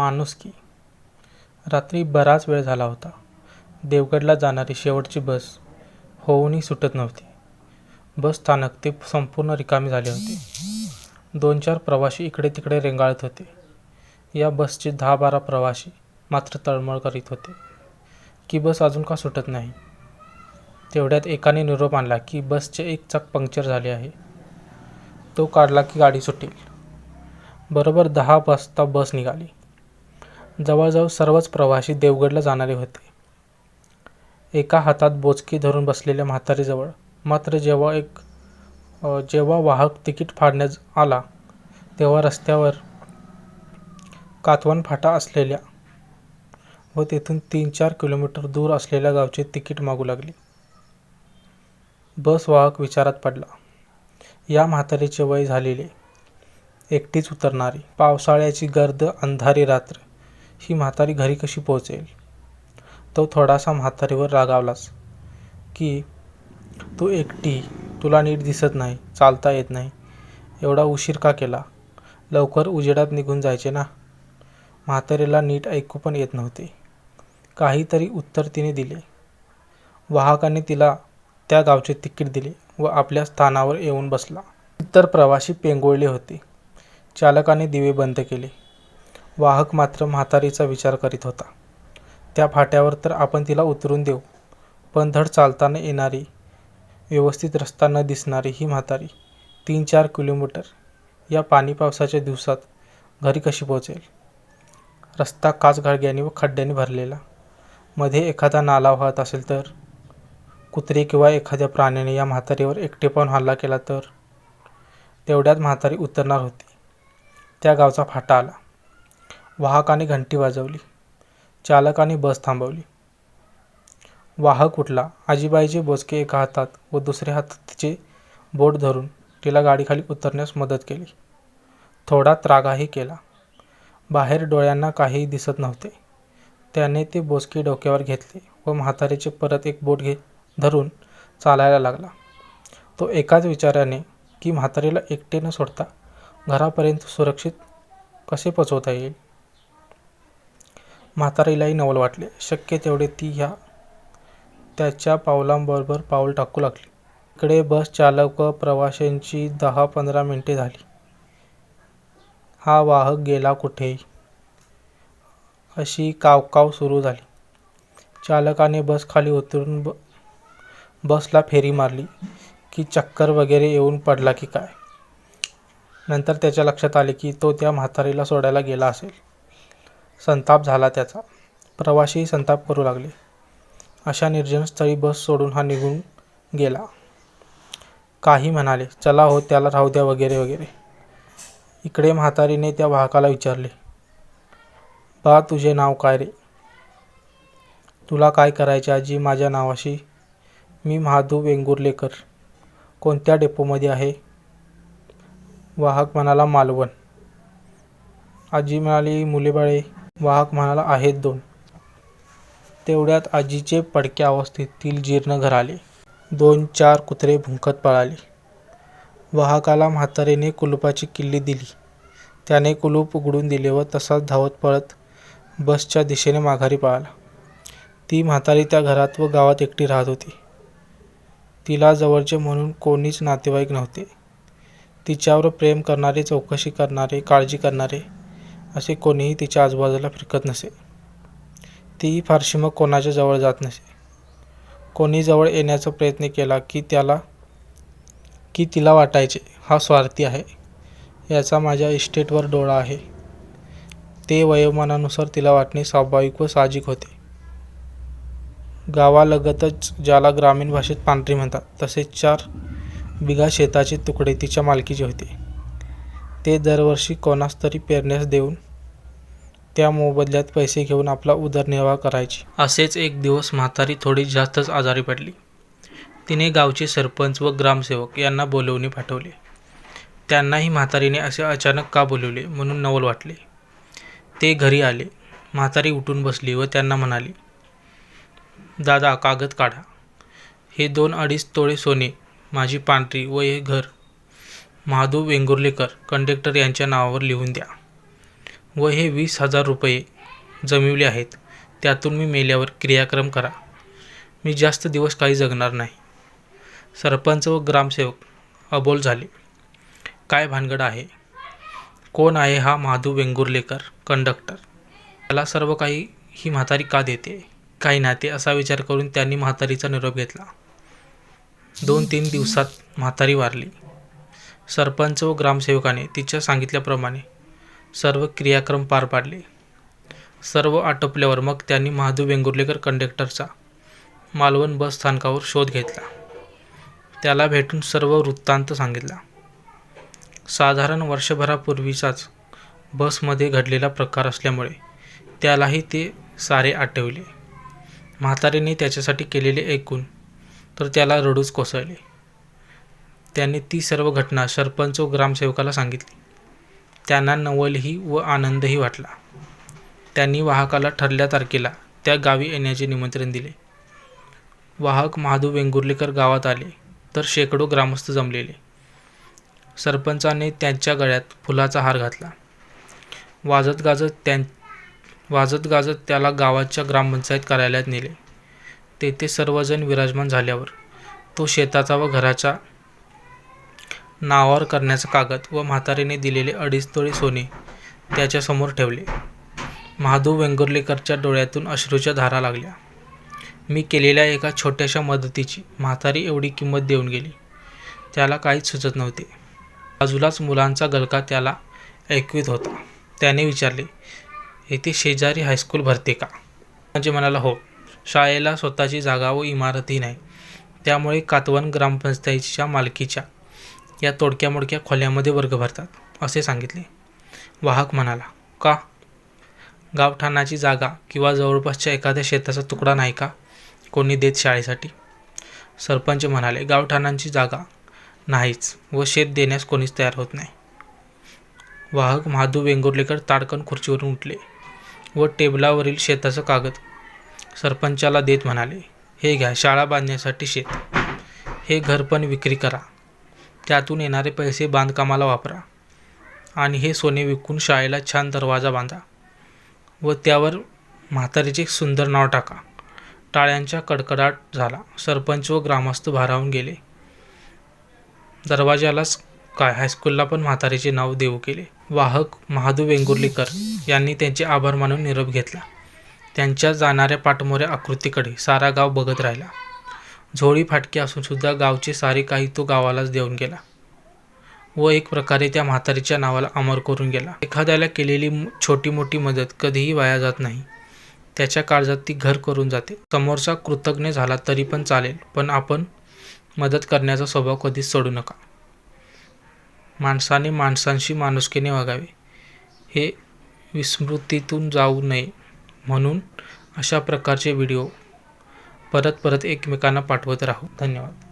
माणुसकी रात्री बराच वेळ झाला होता. देवगडला जाणारी शेवटची बस होऊनही सुटत नव्हती. बस स्थानक ते संपूर्ण रिकामी झाले होते. दोन चार प्रवासी इकडे तिकडे रेंगाळत होते. या बसचे दहा बारा प्रवासी मात्र तळमळ करीत होते. की बस अजून का सुटत नाही? तेवढ्यात एकाने निरोप आणला की बसचे एक चाक पंक्चर झाले आहे. तो काढला की गाडी सुटेल. बरोबर दहा वाजता बस निघाली. जवळजवळ सर्वच प्रवासी देवगडला जाणारे होते. एका हातात बोचकी धरून बसलेल्या म्हातारीजवळ मात्र जेव्हा एक जेव्हा वाहक तिकीट फाडण्यास आला तेव्हा रस्त्यावर कातवन फाटा असलेल्या व तेथून तीन चार किलोमीटर दूर असलेल्या गावचे तिकीट मागू लागले. बस वाहक विचारात पडला. या म्हातारीचे वय झालेले एकटीच उतरणारी पावसाळ्याची गर्द अंधारी रात्र. ही म्हातारी घरी कशी पोहोचेल? तो थोडासा म्हातारीवर रागावलाच. की तू एकटी तुला नीट दिसत नाही चालता येत नाही. एवढा उशीर का केला? लवकर उजेडात निघून जायचे ना? म्हातारीला नीट ऐकू पण येत नव्हते. काहीतरी उत्तर तिने दिले. वाहकाने तिला त्या गावचे तिकीट दिले व आपल्या स्थानावर येऊन बसला. इतर प्रवासी पेंगोळले होते. चालकाने दिवे बंद केले. वाहक मात्र म्हातारीचा विचार करीत होता. त्या फाट्यावर तर आपण तिला उतरून देऊ पण धड चालताना येणारी व्यवस्थित रस्ता न दिसणारी ही म्हातारी तीन चार किलोमीटर या पाणी पावसाच्या दिवसात घरी कशी पोहोचेल? रस्ता काचगाळग्याने व खड्ड्याने भरलेला. मध्ये एखादा नाला वाहत असेल तर? कुत्रे किंवा एखाद्या प्राण्याने या म्हातारीवर एकटे पाहून हल्ला केला तर? तेवढ्यात म्हातारी उतरणार होती. त्या गावचा फाटा आला. वाहकाने घंटी वाजवली. चालकाने बस थांबवली. वाहक उठला. आजीबाईचे बोचके एका हातात व दुसऱ्या हातात तिचे बोट धरून तिला गाडीखाली उतरण्यास मदत केली. थोडा त्रागाही केला. बाहेर डोळ्यांना काहीही दिसत नव्हते. त्याने ते बोचके डोक्यावर घेतले व म्हातारीचे परत एक बोट घे धरून चालायला लागला. तो एकाच विचाराने की म्हातारीला एकटे न सोडता घरापर्यंत सुरक्षित कसे पोचवता येईल? म्हातारीलाही नवल वाटले. शक्य तेवढे ती ह्या त्याच्या पावलांबरोबर पाऊल टाकू लागली. इकडे बस चालक व प्रवाशांची दहा पंधरा मिनिटे झाली. हा वाहक गेला कुठे अशी कावकाव सुरू झाली. चालकाने बस खाली उतरून ब बसला फेरी मारली की चक्कर वगैरे येऊन पडला की काय? नंतर त्याच्या लक्षात आले की तो त्या म्हातारीला सोडायला गेला असेल. संताप झाला त्याचा. प्रवाशीही संताप करू लागले. अशा निर्जन स्थळी बस सोडून हा निघून गेला. काही म्हणाले चला हो त्याला राहू द्या वगैरे वगैरे. इकडे म्हातारीने त्या वाहकाला विचारले बा तुझे नाव काय रे? तुला काय करायचे आजी? माझ्या नावाशी. मी महादू वेंगुर्लेकर. कोणत्या डेपोमध्ये आहे? वाहक म्हणाला मालवण. आजी म्हणाली मुलेबाळे वाहक म्हणाला आहेत दोन. तेवढ्यात आजीचे पडक्या अवस्थेतील जीर्ण घर आले दोन चार कुत्रे भुंकत पळाले. वाहकाला म्हातारीने कुलुपाची किल्ली दिली. त्याने कुलूप उघडून दिले व तसाच धावत पळत बसच्या दिशेने माघारी पळाला. ती म्हातारी त्या घरात व गावात एकटी राहत होती. तिला जवळचे म्हणून कोणीच नातेवाईक नव्हते. तिच्यावर प्रेम करणारे चौकशी करणारे काळजी करणारे असे कोणीही तिच्या आजूबाजूला फिरकत नसे. ती फारशी मग कोणाच्या जवळ जात नसे. कोणी जवळ येण्याचा प्रयत्न केला की त्याला की तिला वाटायचे हा स्वार्थी आहे. याचा माझ्या इस्टेटवर डोळा आहे. ते वयोमानानुसार तिला वाटणे स्वाभाविक व साहजिक होते. गावालगतच ज्याला ग्रामीण भाषेत पांढरी म्हणतात तसेच चार बिघा शेताचे तुकडे तिच्या मालकीचे होते. ते दरवर्षी कोणास तरी पेरण्यास देऊन त्या मोबदल्यात पैसे घेऊन आपला उदरनिर्वाह करायची. असेच एक दिवस म्हातारी थोडी जास्तच आजारी पडली. तिने गावचे सरपंच व ग्रामसेवक यांना बोलवणे पाठवले. त्यांनाही म्हातारीने असे अचानक का बोलवले म्हणून नवल वाटले. ते घरी आले. म्हातारी उठून बसली व त्यांना म्हणाली दादा कागद काढा. हे दोन अडीच तोळे सोने माझी पांढरी व हे घर महादू वेंगुर्लेकर कंडक्टर यांच्या नावावर लिहून द्या. व हे वीस हजार रुपये जमिवले आहेत. त्यातून मी मेल्यावर क्रियाक्रम करा. मी जास्त दिवस काही जगणार नाही. सरपंच व ग्रामसेवक अबोल झाले. काय भानगड आहे? कोण आहे हा महादू वेंगुर्लेकर कंडक्टर त्याला सर्व काही ही म्हातारी का देते? काही नाते असा विचार करून त्यांनी म्हातारीचा निरोप घेतला. दोन तीन दिवसात म्हातारी वारली. सरपंच व ग्रामसेवकाने तिच्या सांगितल्याप्रमाणे सर्व क्रियाक्रम पार पाडले. सर्व आटोपल्यावर मग त्यांनी महादू वेंगुर्लेकर कंडक्टरचा मालवण बस स्थानकावर शोध घेतला. त्याला भेटून सर्व वृत्तांत सांगितला. साधारण वर्षभरापूर्वीचाच बसमध्ये घडलेला प्रकार असल्यामुळे त्यालाही ते सारे आठवले. म्हातारीने त्याच्यासाठी केलेले ऐकून तर त्याला रडूच कोसळले. त्याने ती सर्व घटना सरपंच व ग्रामसेवकाला सांगितली. त्यांना नवलही व आनंदही वाटला. त्यांनी वाहकाला ठरल्या तारखेला त्या गावी येण्याचे निमंत्रण दिले. वाहक महादू वेंगुर्लेकर गावात आले तर शेकडो ग्रामस्थ जमलेले. सरपंचाने त्यांच्या गळ्यात फुलाचा हार घातला. वाजत गाजत त्यां वाजत गाजत त्याला गावाच्या ग्रामपंचायत कार्यालयात नेले. तेथे सर्वजण विराजमान झाल्यावर तो शेताचा व घराच्या नावावर करण्याचा कागद व म्हातारीने दिलेले अडीच तोळे सोने त्याच्यासमोर ठेवले. महादू वेंगुर्लेकरच्या डोळ्यातून अश्रूच्या धारा लागल्या. मी केलेल्या एका छोट्याशा मदतीची म्हातारी एवढी किंमत देऊन गेली. त्याला काहीच सुचत नव्हते. बाजूलाच मुलांचा गलका त्याला ऐकवीत होता. त्याने विचारले येथे शेजारी हायस्कूल भरते का? म्हणजे म्हणाला हो. शाळेला स्वतःची जागा व इमारतही नाही. त्यामुळे कातवन ग्रामपंचायतीच्या मालकीच्या या तोडक्या मोडक्या खोल्यामध्ये वर्ग भरतात असे सांगितले. वाहक म्हणाला का? गावठाणाची जागा किंवा जवळपासच्या एखाद्या शेताचा तुकडा नाही का? कोणी देत शाळेसाठी? सरपंच म्हणाले गावठाणांची जागा नाहीच व शेत देण्यास कोणीच तयार होत नाही. वाहक महादू वेंगुर्लेकर ताडकन खुर्चीवरून उठले व टेबलावरील शेताचं कागद सरपंचाला देत म्हणाले हे घ्या शाळा बांधण्यासाठी शेत. हे घर पण विक्री करा. त्यातून येणारे पैसे बांधकामाला वापरा आणि हे सोने विकून शाळेला छान दरवाजा बांधा व त्यावर म्हातारीचे सुंदर नाव टाका. टाळ्यांचा कडकडाट झाला. सरपंच व ग्रामस्थ भारावून गेले. दरवाजालाच काय? हायस्कूलला पण म्हातारीचे नाव देऊ केले. वाहक महादू वेंगुर्लीकर यांनी त्यांचे आभार मानून निरोप घेतला. त्यांच्या जाणाऱ्या पाठमोऱ्या आकृतीकडे सारा गाव बघत राहिला. झोळी फाटकी असून सुद्धा गावचे सारे काही तो गावालाच देऊन गेला. व एक प्रकारे त्या म्हातारीच्या नावाला अमर करून गेला. एखाद्याला केलेली छोटी मोठी मदत कधीही वाया जात नाही. त्याच्या काळजात ती घर करून जाते. समोरचा कृतज्ञ झाला तरी पण चालेल पण आपण मदत करण्याचा स्वभाव कधीच सोडू नका. माणसाने माणसांशी माणुसकीने वागावे. हे विस्मृतीतून जाऊ नये म्हणून अशा प्रकारचे व्हिडिओ परत परत एकमेकांना पाठवत राहू. धन्यवाद.